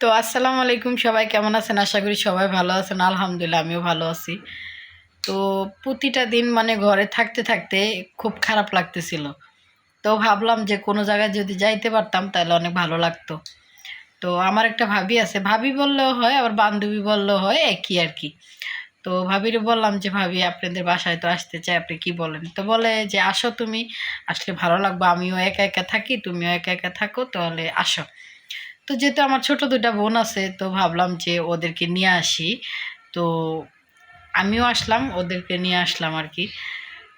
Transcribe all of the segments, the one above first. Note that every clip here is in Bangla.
তো আসসালামু আলাইকুম, সবাই কেমন আছেন? আশা করি সবাই ভালো আছেন। আলহামদুলিল্লাহ, আমিও ভালো আছি। তো প্রতিটা দিন মানে ঘরে থাকতে থাকতে খুব খারাপ লাগতেছিল। তো ভাবলাম যে কোনো জায়গায় যদি যাইতে পারতাম, তাহলে অনেক ভালো লাগতো। তো আমার একটা ভাবি আছে। ভাবি বললেও হয়, আবার বান্ধবী বললেও হয়, একই আর কি। তো ভাবির বললাম যে, ভাবি, আপনাদের বাসায় তো আসতে চাই, আপনি কি বলেন? তো বলে যে, আসো তুমি, আসলে ভালো লাগবে। আমিও একা একা থাকি, তুমিও একা একা থাকো, তাহলে আসো। তো যেহেতু আমার ছোট দুটা বোন আছে, তো ভাবলাম যে ওদেরকে নিয়ে আসি। তো আমিও আসলাম, ওদেরকে নিয়ে আসলাম আর কি।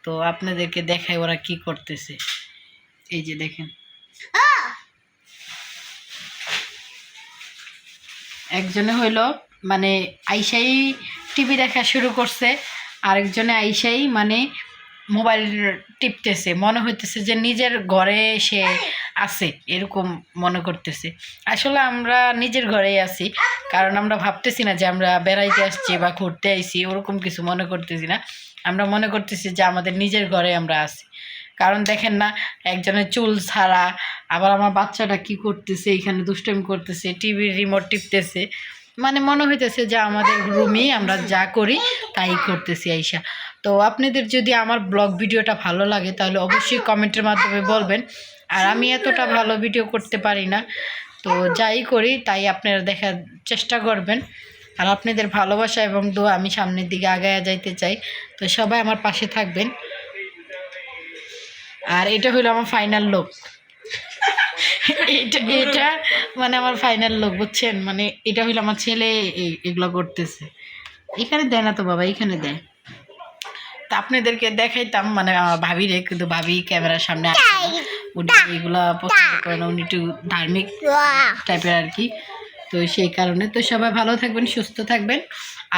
তো আপনাদেরকে দেখাই ওরা কি করতেছে। এই যে দেখেন। একজনে হইল মানে আইসাই টিভি দেখা শুরু করছে, আরেকজনে আইসাই মানে মোবাইল টিপতেছে মনে হইতেছে যে নিজের ঘরে সে আছে এরকম মনে করতেছে। আসলে আমরা নিজের ঘরেই আছি কারণ আমরা ভাবতেছি না যে আমরা বেড়াইতে আসছি বা ঘুরতে আইছি ওরকম কিছু মনে করতেছি না। আমরা মনে করতেছি যে আমাদের নিজের ঘরে আমরা আছি। কারণ দেখেন না একজনের চুল ছাড়া আবার আমার বাচ্চাটা কি করতেছে এখানে দুষ্টমি করতেছে টিভির রিমোট টিপতেছে। মানে মনে হইতেছে যে আমাদের রুমেই আমরা যা করি তাই করতেছি আইসা। তো আপনাদের যদি আমার ব্লগ ভিডিওটা ভালো লাগে, তাহলে অবশ্যই কমেন্টের মাধ্যমে বলবেন। আর আমি এতটা ভালো ভিডিও করতে পারি না। তো যাই করি, তাই আপনারা দেখার চেষ্টা করবেন। আর আপনাদের ভালোবাসা এবং দোয়া আমি সামনের দিকে আগায়া যাইতে চাই। তো সবাই আমার পাশে থাকবেন। আর এটা হলো আমার ফাইনাল লোক এটা এটা মানে আমার ফাইনাল লোক বুঝছেন? মানে এটা হইল আমার ছেলে এগুলো করতেছে। এখানে দেয় না তো বাবা, এখানে দেয়। আপনাদেরকে দেখাইতাম মানে ভাবিরে, কিন্তু ভাবি ক্যামেরার সামনে এগুলা পছন্দ উনি একটু ধার্মিক টাইপের আর কি। তো সেই কারণে, তো সবাই ভালো থাকবেন, সুস্থ থাকবেন।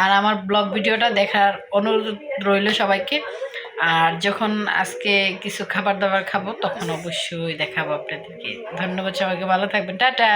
আর আমার ব্লগ ভিডিওটা দেখার অনুরোধ রইল সবাইকে। আর যখন আজকে কিছু খাবার দাবার খাব, তখন অবশ্যই দেখাবো আপনাদেরকে। ধন্যবাদ সবাইকে, ভালো থাকবেন। টাটা!